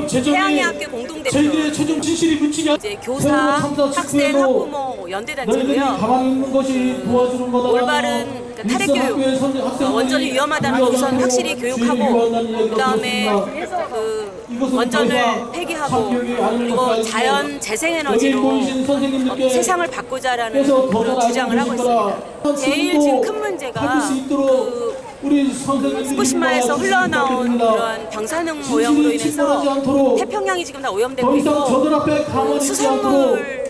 지금 재정이 태양의 학교 공동대표 저희들의 최종 진실이 묻히냐 이제 교사, 학생, 학부모 연대단체고요. 가만히 있는 것이 도와주는 거다. 올바른 그 탈핵 교육, 어, 원전이 위험하다는 우선 확실히 교육하고 그다음에 그 원전을 폐기하고 그리고 자연 재생에너지로 어, 세상을 바꾸자라는 그런 주장을 하고 있습니다. 제일 지금 큰 문제가 그 후쿠시마에서 흘러나온 그러한 방사능 오염으로 인해서 태평양이 지금 다 오염되고 있고 그 않도록 수산물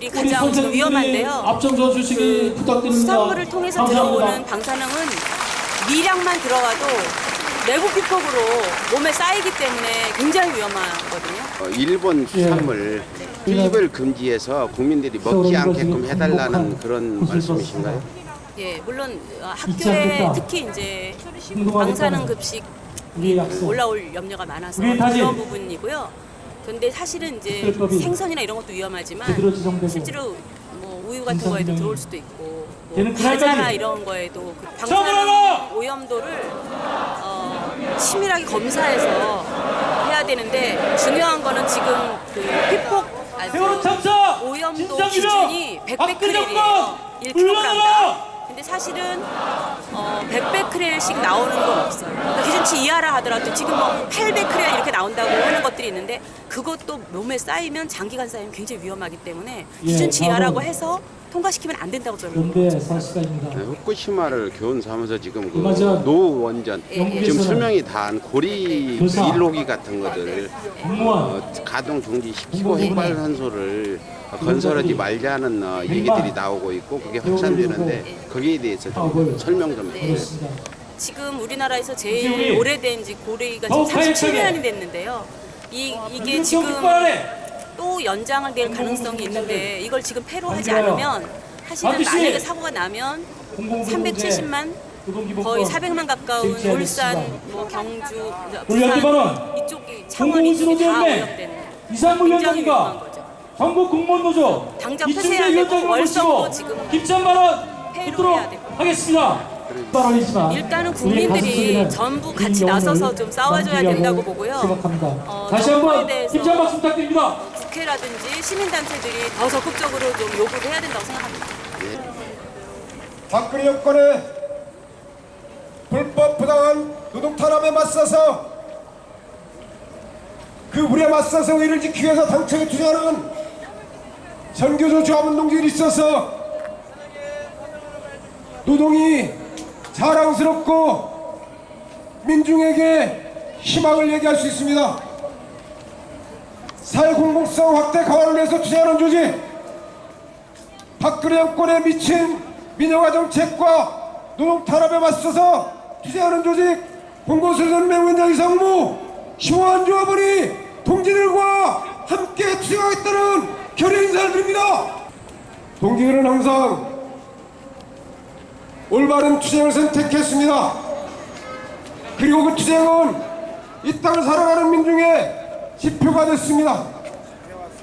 이 가장 지금 위험한데요. 앞장서 주시기 부탁드립니다. 수산물을 통해서 감사합니다. 들어오는 방사능은 미량만 들어가도 내부 피폭으로 몸에 쌓이기 때문에 굉장히 위험하거든요. 어, 일본 수산물 수입을 금지해서 국민들이 먹지 않게끔 해달라는 그런 말씀이신가요? 예, 물론 어, 학교에 특히 이제 방사능 급식. 올라올 염려가 많아서. 그런 부분이고요. 그런데 사실은 이제 생선이나 이런 것도 위험하지만 실제로 뭐 우유 같은 거에도 들어올 수도 있고 뭐 과자나 이런 거에도 그! 방사능 오염도를 어, 치밀하게 검사해서 해야 되는데 중요한 거는 지금 그 피폭! 오염도! 기준이 100베크렐이에요. 박근혜가 1kg당. 근데 사실은 어, 100 베크렐씩 나오는 건 없어요. 그러니까 기준치 이하라 하더라도 지금 뭐 8베크렐 이렇게 나온다고 하는 것들이 있는데 그것도 몸에 쌓이면 장기간 쌓이면 굉장히 위험하기 때문에 예, 기준치 이하라고 해서 통과시키면 안 된다고 저는 연대 사시간입니다. 네, 후쿠시마를 교훈 삼아서 지금 그 이마저 노후 원전 예, 지금 수명이 다한 고리 교사. 일호기 같은 것들을 공무원 어, 가동 중지시키고 공무원 휘발산소를 건설하지 말자는 어, 얘기들이 나오고 있고 그게 확산되는데 거기에 대해서 좀 설명 좀 해주세요. 그렇습니다. 지금 우리나라에서 우리 제일 오래된 지 더욱 지금 37년이 가열차게 됐는데요. 이 이게 좀 지금! 또 연장을 될 가능성이 있는데 이걸 지금 폐로 하지 안 돼요. 않으면 반드시 만약에 사고가 나면 370만 거의 400만 가까운. 울산, 뭐 경주, 부산! 이쪽이 창원 이쪽이 다! 오염되는 이상무 거죠. 전국 공무원 노조 당장 이충재 폐쇄해야 되고 월성도 지금 김천 발언 듣도록. 하겠습니다. 발언이지만 일단은 국민들이 전부 긴 같이 나서서 좀 싸워줘야 된다고 보고요. 생각합니다. 어, 다시 한번 힘찬 박수 부탁드립니다. 국회라든지 시민단체들이 더 적극적으로 좀 요구를 해야 된다고 생각합니다. 박근혜 정권의 불법 부당한 노동 탄압에 맞서서 그 불에 맞서서 의를 지키기 위해서 당청에 투쟁하는 전교조 조합운동진이 있어서 노동이 자랑스럽고 민중에게 희망을 얘기할 수 있습니다. 사회 공공성 확대 강화를 위해서 투쟁하는 조직 박근혜 정권에 미친 민영화 정책과 노동 탄압에 맞서서 투쟁하는 조직 공공소전맹 원장 이상무 심오한 조합원이 동지들과 함께 투쟁하겠다는 결의 인사를 드립니다. 동지들은 항상 올바른 투쟁을 선택했습니다. 그리고 그 투쟁은 이 땅을 살아가는 민중의 지표가 됐습니다.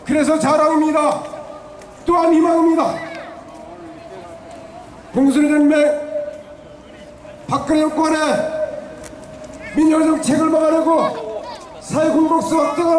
그래서 자랑입니다. 또한 희망입니다. 공수련맹 박근혜 정권의 민영 정책을 막아내고 사회 공공성 확대가